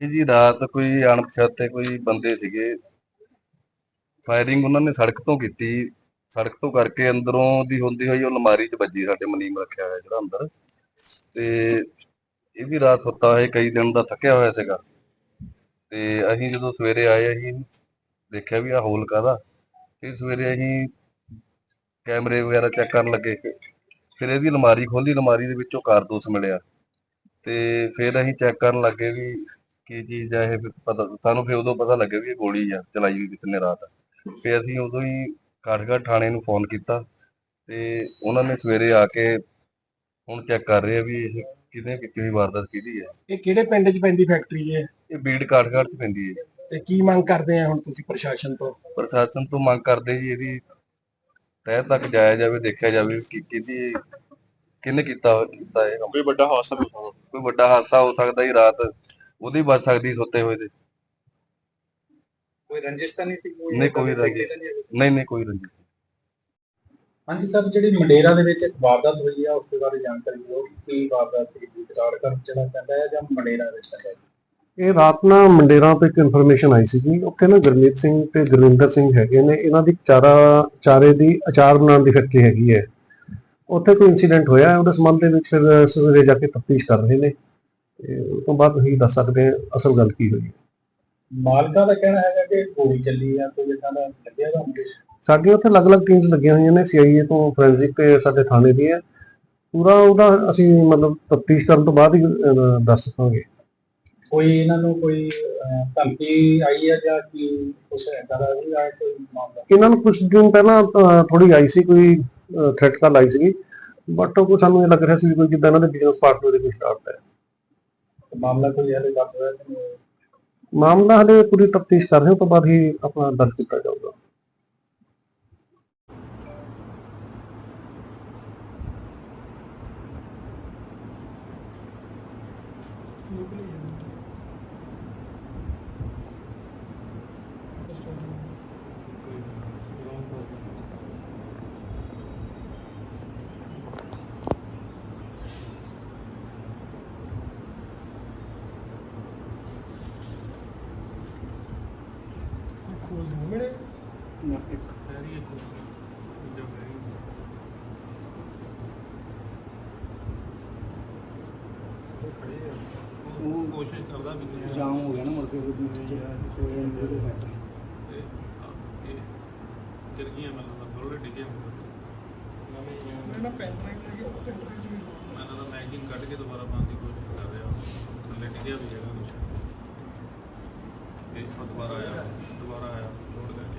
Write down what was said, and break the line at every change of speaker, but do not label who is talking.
ਜੀ ਰਾਤ ਕੋਈ ਅਣਪਛਾਤੇ ਕੋਈ ਬੰਦੇ ਸੀਗੇ। ਫਾਇਰਿੰਗ ਉਹਨਾਂ ਨੇ ਸੜਕ ਤੋਂ ਕੀਤੀ। ਸੜਕ ਤੋਂ ਕਰਕੇ ਅੰਦਰੋਂ ਦੀ ਹੁੰਦੀ ਹੋਈ ਉਹ ਅਲਮਾਰੀ 'ਚ ਵੱਜੀ ਸਾਡੇ ਮਨੀਮ ਰੱਖਿਆ ਹੋਇਆ ਜਿਹੜਾ ਅੰਦਰ। ਤੇ ਇਹ ਵੀ ਰਾਤ ਸੁੱਤਾ ਹੋਇਆ, ਕਈ ਦਿਨ ਦਾ ਥੱਕਿਆ ਹੋਇਆ ਸੀਗਾ। ਤੇ ਅਸੀਂ ਜਦੋਂ ਸਵੇਰੇ ਆਏ, ਅਸੀਂ ਦੇਖਿਆ ਵੀ ਆ ਹੋਲ ਕਾਦਾ ਫਿਰ ਸਵੇਰੇ ਅਸੀਂ ਕੈਮਰੇ ਵਗੈਰਾ ਚੈੱਕ ਕਰਨ ਲੱਗੇ। ਫਿਰ ਇਹਦੀ ਅਲਮਾਰੀ ਖੋਲੀ ਅਲਮਾਰੀ ਦੇ ਵਿੱਚੋਂ ਕਾਰਤੂਸ ਮਿਲਿਆ। ਤੇ ਫਿਰ ਅਸੀਂ ਚੈੱਕ ਕਰਨ ਲੱਗੇ ਵੀ ਕੀ ਚੀਜ਼ ਆ ਇਹ ਫਿਰ ਪਤਾ ਸਾਨੂੰ ਫਿਰ ਉਦੋਂ ਪਤਾ ਲੱਗਿਆ ਵੀ ਇਹ ਗੋਲੀ ਆ ਚਲਾਈ ਹੋਈ ਕਿਸੇ ਨੇ ਰਾਤ ਤੇ ਅਸੀਂ ਉਦੋਂ ਹੀ ਕਾਠਗੜ੍ਹ ਥਾਣੇ ਨੂੰ ਫੋਨ ਕੀਤਾ ਤੇ ਉਹਨਾਂ ਨੇ ਸਵੇਰੇ ਆ ਕੇ ਹੁਣ ਚੈੱਕ ਕਰ ਰਹੇ ਆ ਵੀ ਇਹ ਕਿਹਨੇ ਕੀਤੀ ਹੋਈ ਵਾਰਦਾਤ ਕਿਹਦੀ ਹੈ
ਇਹ ਕਿਹੜੇ ਪਿੰਡ 'ਚ ਪੈਂਦੀ ਫੈਕਟਰੀ ਹੈ
ਇਹ ਬੀੜ ਕਾਠਗੜ੍ਹ 'ਚ ਪੈਂਦੀ ਹੈ
ਤੇ ਕੀ ਮੰਗ ਕਰਦੇ ਆ ਹੁਣ ਤੁਸੀਂ ਪ੍ਰਸ਼ਾਸਨ ਤੋਂ?
ਪ੍ਰਸ਼ਾਸਨ ਤੋਂ ਮੰਗ ਕਰਦੇ ਜੀ ਇਹਦੀ ਤਹਿ ਤੱਕ ਜਾਇਆ ਜਾਵੇ ਦੇਖਿਆ ਜਾਵੇ ਕਿ ਕਿਹਦੀ ਕਿਹਨੇ ਕੀਤਾ ਕੀਤਾ ਇਹ।
ਕੋਈ ਵੱਡਾ ਹਾਦਸਾ
ਕੋਈ ਵੱਡਾ ਹਾਦਸਾ ਹੋ ਸਕਦਾ ਹੀ ਰਾਤ ਉਹਦੀ ਬਚ ਸਕਦੀ ਸੁੱਤੇ ਹੋਏ ਤੇ।
ਕੋਈ ਰੰਜਿਸ਼ ਤਾਂ ਨਹੀਂ ਸੀ?
ਨਹੀਂ ਕੋਈ ਰੰਜਿਸ਼ ਨਹੀਂ ਨਹੀਂ ਕੋਈ ਰੰਜਿਸ਼।
ਹਾਂਜੀ ਸਰ ਜਿਹੜੀ ਮੰਡੇਰਾ ਦੇ ਵਿੱਚ ਇੱਕ ਵਾਰਦਾਤ ਹੋਈ ਆ ਉਸ ਦੇ ਬਾਰੇ ਜਾਣਕਾਰੀ ਦਿਓ ਕੀ ਵਾਰਦਾਤ ਸੀ ਵਿਚਾਰ ਕਰ ਜਿਹੜਾ ਪੈਂਦਾ ਹੈ ਜਾਂ ਮੰਡੇਰਾ ਵਿੱਚ ਪੈਂਦਾ ਹੈ?
ਇਹ ਰਾਤ ਨਾ ਮੰਡੇਰਾਂ ਤੋਂ ਇੱਕ ਇਨਫੋਰਮੇਸ਼ਨ ਆਈ ਸੀਗੀ। ਉੱਥੇ ਨਾ ਗੁਰਮੀਤ ਸਿੰਘ ਤੇ ਗੁਰਵਿੰਦਰ ਸਿੰਘ ਹੈਗੇ ਨੇ। ਇਹਨਾਂ ਦੀ ਚਾਰਾ ਚਾਰੇ ਦੀ ਅਚਾਰ ਬਣਾਉਣ ਦੀ ਫੈਕਟਰੀ ਹੈਗੀ ਹੈ। ਉੱਥੇ ਕੋਈ ਇਨਸੀਡੈਂਟ ਹੋਇਆ ਹੈ, ਉਹਦੇ ਸੰਬੰਧ ਦੇ ਵਿੱਚ ਫਿਰ ਸਵੇਰੇ ਜਾ ਕੇ ਤਫਤੀਸ਼ ਕਰ ਰਹੇ ਨੇ। ਤੇ ਉਸ ਤੋਂ ਬਾਅਦ ਅਸੀਂ ਦੱਸ ਸਕਦੇ ਹਾਂ ਅਸਲ ਗੱਲ ਕੀ ਹੋਈ।
ਮਾਲਕਾਂ ਦਾ ਕਹਿਣਾ ਹੈਗਾ ਕਿ ਗੋਲੀ ਚੱਲੀ ਆ ਕੋਈ ਇਦਾਂ ਦਾ ਲੱਗਿਆ ਤਾਂ
ਸਾਡੀਆਂ ਉੱਥੇ ਅਲੱਗ-ਅਲੱਗ ਟੀਮਸ ਲੱਗੀਆਂ ਹੋਈਆਂ ਨੇ ਸੀਆਈਏ ਤੋਂ ਫੋਰੈਂਸਿਕ ਤੇ ਸਾਡੇ ਥਾਣੇ ਦੀ ਹੈ। ਪੂਰਾ ਉਹਦਾ ਅਸੀਂ ਮਤਲਬ ਤਫਤੀਸ਼ ਕਰਨ ਤੋਂ ਬਾਅਦ ਹੀ ਅਹ, ਦੱਸ ਸਕਾਂਗੇ।
ਕੋਈ ਇਹਨਾਂ ਨੂੰ ਕੋਈ ਅਹ, ਧਮਕੀ ਆਈ ਹੈ ਜਾਂ ਕੀ ਕੁਛ ਇਦਾਂ ਦਾ ਵੀ ਆਇਆ ਕੋਈ ਮਾਮਲਾ?
ਇਹਨਾਂ ਨੂੰ ਕੁਝ ਦਿਨ ਪਹਿਲਾਂ ਥੋੜੀ ਆਈ ਸੀ ਕੋਈ ਥ੍ਰੈਟ ਕਾਲ ਆਈ ਸੀਗੀ। ਬਟ ਉਹ ਸਾਨੂੰ ਇਹ ਲੱਗ ਰਿਹਾ ਸੀ ਵੀ ਕੋਈ ਜਿੱਦਾਂ ਇਹਨਾਂ ਦੇ ਬਿਜ਼ਨਸ ਪਾਰਟਨਰ ਦੇ ਕੋਈ ਸਟਾਰਟ ਹੈ।
ਮਾਮਲਾ ਕੋਈ ਹਲੇ ਦੱਸ ਰਿਹਾ ਕਿ ਨਹੀਂ?
ਮਾਮਲਾ ਹਲੇ ਪੂਰੀ ਤਫਤੀਸ਼ ਕਰ ਰਹੇ ਹਾਂ, ਤੋਂ ਬਾਅਦ ਹੀ ਆਪਣਾ ਦਰਜ ਕੀਤਾ ਜਾਊਗਾ
ਕੋਸ਼ਿਸ਼ ਕਰਦਾ ਵੀ ਤੁਸੀਂ
ਜਾਮ ਹੋ ਗਿਆ ਨਾ ਮੁੜ ਕੇ ਉਹਦੇ ਵਿੱਚ ਸੈੱਟ
ਗਿਰ ਗਈਆਂ ਮੈਨੂੰ ਤਾਂ ਥੋੜੇ ਡਿੱਗੇ ਮੈਂ ਨਾ ਪੈਨ ਮੈਂ ਤਾਂ ਮੈਗਜ਼ੀਨ ਕੱਢ ਕੇ ਦੁਬਾਰਾ ਪਾਉਣ ਦੀ ਕੋਸ਼ਿਸ਼ ਕਰ ਰਿਹਾ। ਥੱਲੇ ਡਿੱਗਿਆ ਵੀ ਹੈਗਾ। ਦੁਬਾਰਾ ਆਇਆ ਦੁਬਾਰਾ ਆਇਆ ਲੋਡ ਕਰਕੇ